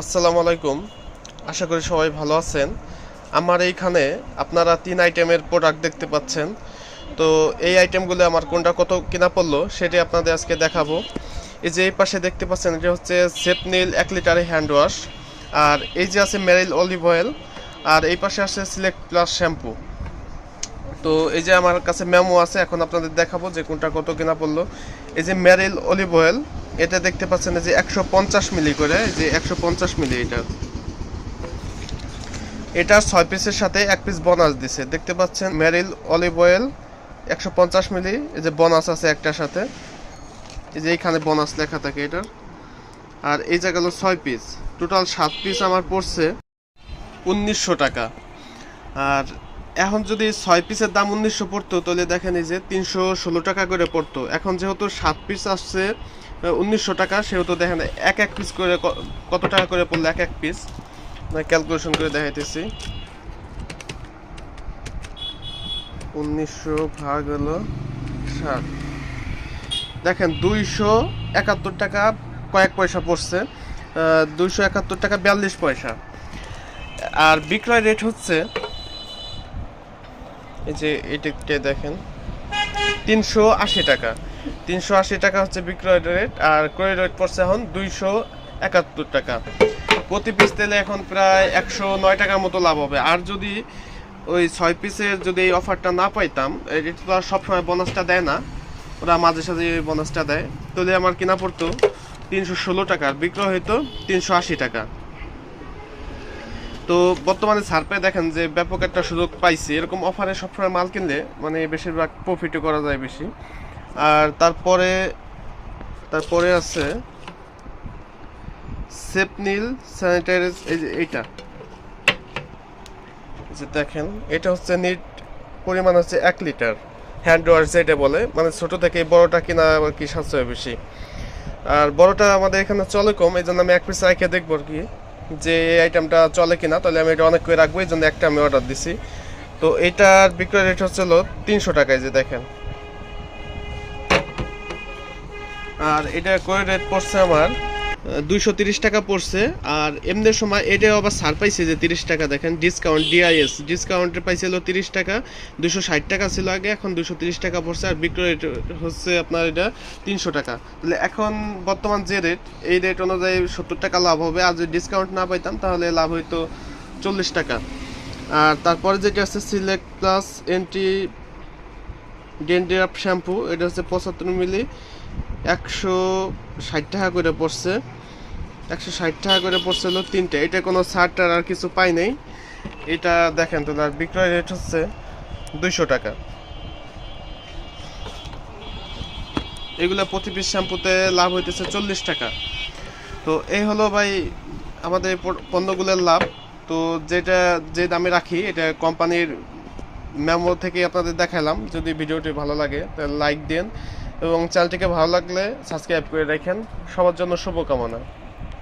আসসালামু আলাইকুম। আশা করি সবাই ভালো আছেন। আমার এইখানে আপনারা তিন আইটেমের প্রোডাক্ট দেখতে পাচ্ছেন। তো এই আইটেমগুলো আমার কোনটা কত কিনা পড়ল সেটি আপনাদের আজকে দেখাবো। এই যে এই পাশে দেখতে পাচ্ছেন, এটা হচ্ছে সেপনিল এক লিটারের হ্যান্ড ওয়াশ আর এই যে আছে মেরিল অলিভ অয়েল আর এই পাশে আছে সিলেক্ট প্লাস শ্যাম্পু তো এই যে আমার কাছে মেমো আছে, এখন আপনাদের দেখাবো যে কোনটা কত কিনা পড়ল। এই যে মেরিল অলিভ অয়েল এটা দেখতে পাচ্ছেন যে একশো পঞ্চাশ মিলি করে যে একশো পঞ্চাশ মিলি এটা। এটা ছয় পিসের সাথে এক পিস বোনাস দিছে। দেখতে পাচ্ছেন মেরিল অলিভ অয়েল, একশো পঞ্চাশ মিলি। এই যে বোনাস আছে একটার সাথে। এই যে এইখানে বোনাস লেখা থাকে এটার। আর এই জায়গা হলো ছয় পিস। টোটাল সাত পিস আমার পড়ছে উনিশশো টাকা। আর এখন যদি ছয় পিসের দাম উনিশশো পড়তো, তাহলে দেখেন এই যে তিনশো ষোলো টাকা করে পড়তো। এখন যেহেতু সাত পিস আসছে উনিশশো টাকা, সেহেতু দেখেন এক এক পিস করে কত টাকা করে পড়ল এক এক পিস ক্যালকুলেশন করে দেখাইতেছি। উনিশশো ভাগ হলো দেখেন দুইশো একাত্তর টাকা কয়েক পয়সা পড়ছে দুইশো একাত্তর টাকা বিয়াল্লিশ পয়সা। আর বিক্রয় রেট হচ্ছে, এই যে এটাকে দেখেন, তিনশো আশি টাকা। তিনশো আশি টাকা হচ্ছে বিক্রয় রেট আর ক্রয় রেট পড়ছে এখন দুইশো একাত্তর টাকা। প্রতি পিস তেলে এখন প্রায় একশো নয় টাকার মতো লাভ হবে। আর যদি ওই ছয় পিসের যদি এই অফারটা না পাইতাম এটা তো আর সবসময় বোনাসটা দেয় না। ওরা মাঝে সাঝে এই বোনাসটা দেয়। তাহলে আমার কিনা পড়তো তিনশো ষোলো টাকা, আর বিক্রয় হইতো তিনশো আশি টাকা। তো বর্তমানে সারপে দেখেন যে ব্যাপক একটা সুযোগ পাইছি। এরকম অফারে সবসময় মাল কিনলে মানে বেশিরভাগ প্রফিটও করা যায় বেশি। আর তারপরে তারপরে আছে সেপনিল স্যানিটাইজ এই যে এইটা। যে দেখেন, এটা হচ্ছে নিট, পরিমাণ হচ্ছে এক লিটার। হ্যান্ড ওয়াশ যেটা বলে মানে ছোট থেকে বড়টা কিনা আর কি সাশ্রয় বেশি। আর বড়টা আমাদের এখানে চলে কম এই জন্য আমি এক পিস রেখে দেখব আর কি, যে এই আইটেমটা চলে কিনা, তাহলে আমি এটা অনেক করে রাখব এই জন্য একটা আমি অর্ডার দিছি। তো এটার বিক্রয় রেট হচ্ছে হলো তিনশো টাকায় যে দেখেন। আর এটা করে রেট পড়ছে আমার? দুইশো তিরিশ টাকা পড়ছে। আর এমনি সময় এটাও আবার ছাড় পাইছে যে তিরিশ টাকা। দেখেন ডিসকাউন্ট ডিআইএস ডিসকাউন্টে পাইছিল তিরিশ টাকা। দুশো ষাট টাকা ছিল আগে, এখন দুশো তিরিশ টাকা পড়ছে। আর বিক্রয় রেট হচ্ছে আপনার এটা তিনশো টাকা। তাহলে এখন বর্তমান যে রেট এই রেট অনুযায়ী সত্তর টাকা লাভ হবে। আর যদি ডিসকাউন্ট না পাইতাম, তাহলে লাভ হইতো চল্লিশ টাকা। আর তারপরে যেটা আছে select plus anti dandruff shampoo এটা হচ্ছে পঁচাত্তর মিলি। একশো ষাট টাকা করে পড়ছে। একশো ষাট টাকা করে পড়ছিল তিনটে। এটা কোনো ছাড় টার আর কিছু পাই নাই। এটা দেখেন তো তার বিক্রয় রেট হচ্ছে দুইশো টাকা। এগুলো প্রতি পিস শ্যাম্পুতে লাভ হইতেছে চল্লিশ টাকা। তো এই হলো ভাই আমাদের পণ্যগুলোর লাভ। তো যেটা, যে দামে রাখি, এটা কোম্পানির মেমো থেকে আপনাদের দেখালাম। যদি ভিডিওটি ভালো লাগে, তাহলে লাইক দিন এবং চ্যানেলটিকে ভালো লাগলে সাবস্ক্রাইব করে রাখেন। সবার জন্য শুভকামনা।